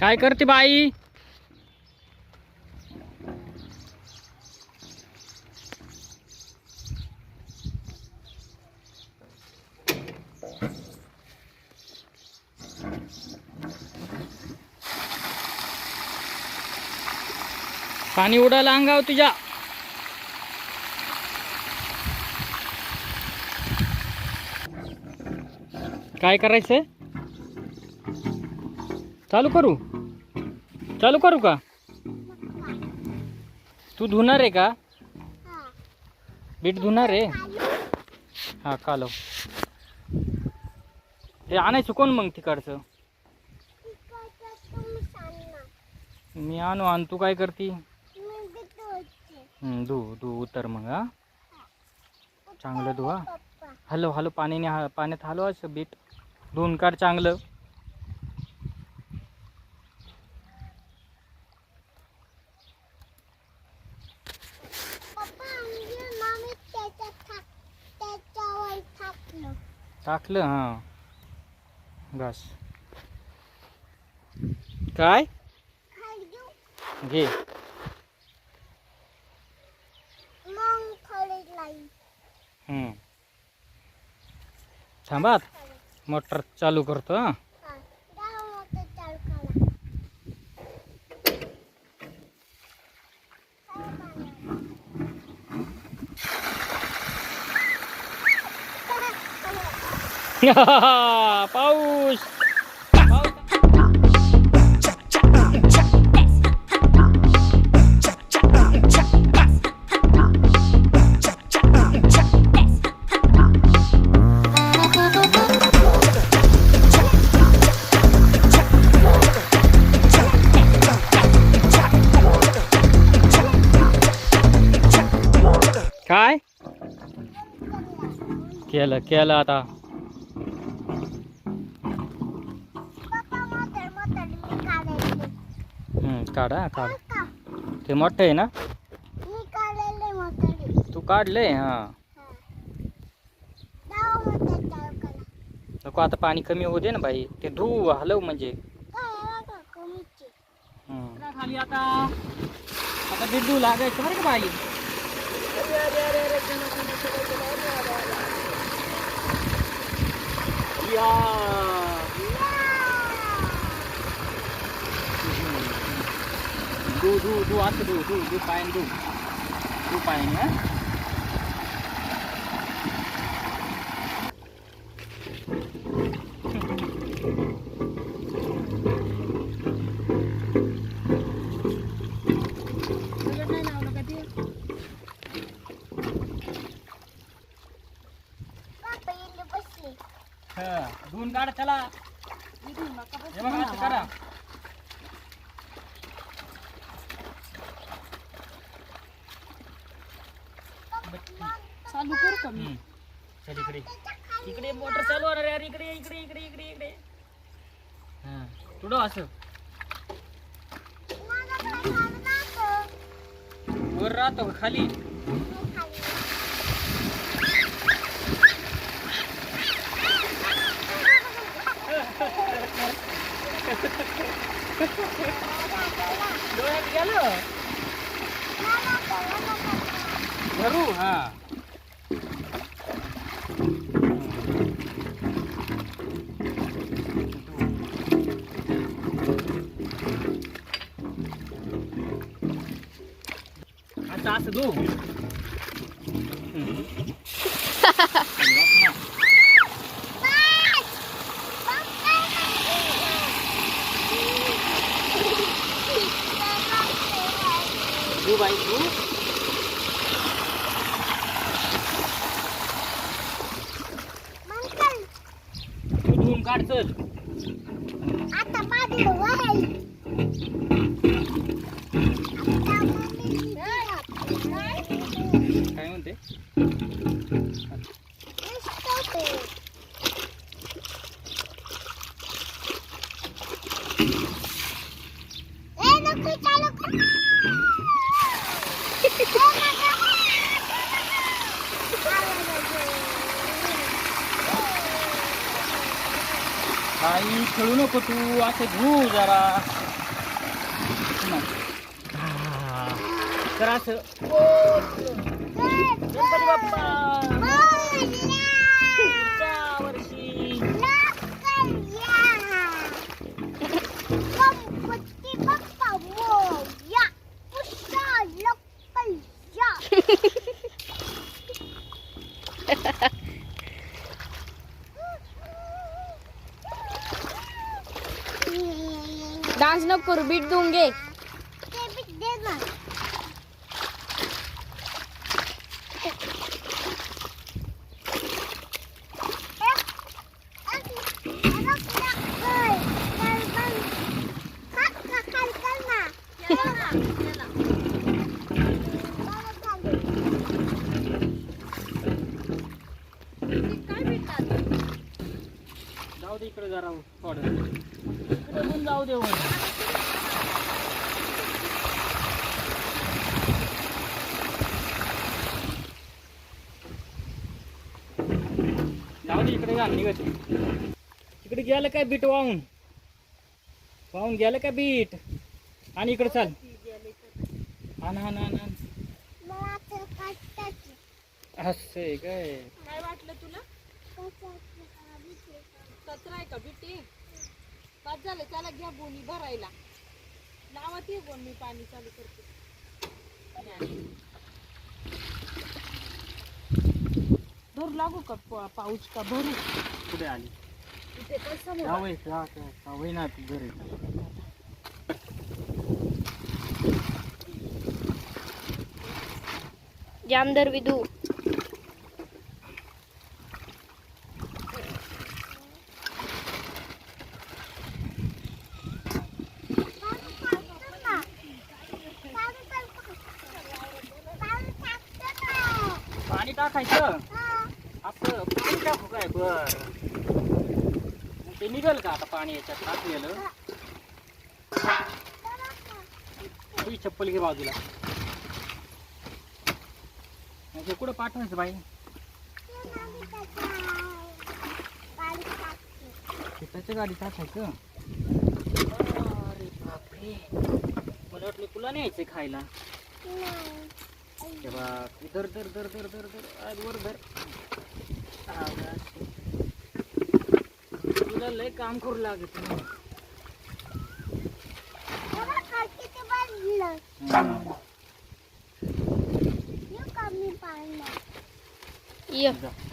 काय करते बाई? पाणी उडायला अंगाव तुझ्या. काय करायचंय चालू करू? चालू करू का? तू धुणार आहे का? बीट धुणार आहे? हा कालो हे आणायचं कोण मग तिकडचं? मी आणू आण. तू काय करती? धू धू उतर मग हा. चांगलं धुवा हॅलो हलव हलव पाण्याने हा पाण्यात हलवायचं बीट. धुवून काढ चांगलं. टाकलं हां. बस. काय? घे. थांबात थांबा मोटर चालू करतो हां. पाऊस काय केलं केलं आता हं, काढ. हा काढ ते मोठं आहे ना? तू काढले हा. नको आता पाणी कमी होऊ दे ना बाई. ते धू हलव म्हणजे. हं. खाली आता. आता बिड्डू लागायचं बरं का बाई? या. धू धू धू असं धू धू धू पायन धू धू पायन हा हा, धुवून काढ चला हे बघा असं करा चालू करू का मी हम्म. चल इकडे इकडे मोटर चालू होणार यार इकडे इकडे इकडे इकडे इकडे हा तुडो असं वर राहतो का खाली डोळ्यात गेलं ખરું હા ચાસ દો Do vai. काढ चल आता माझी वय काय म्हणते? आई खेळू नको तू असं घेऊ जरा. तर असं. बाप्पा. डान्स नको करू बीट दूंगे ना जाऊ दे इकडे जरा थोडं. पण जाऊ दे जाऊ दे इकडे घाल निघत इकडे गेलं काय बीट वाहून? वाहून गेलं काय बीट? आणि इकडे चाल. आण आण आण असं काय काय वाटलं तुला? कचरा आहे का बिटे? पाच झालं त्याला घ्या बोनी भरायला. लावा ते बोन मी पाणी चालू करते. भरू लागू का पा- पाऊच का? भरू. कुठे आली? इथे कसं जावई जा जा- जावई ना तू घरी. जामदर विदू टाकायचं? असं पाणी टाकू काय? बर. मग ते निघल का आता पाणी याच्यात? टाकलेलं. तुझी चप्पल घे बाजूला. म्हणजे कुठं पाठवायचं बाई? त्याच्या गाडी टाकायचं. मला वाटलं तुला न्यायचंय खायला. इधर इधर इधर इधर धर धर इधर। धर तुला ले काम करू लागत हम्म। काम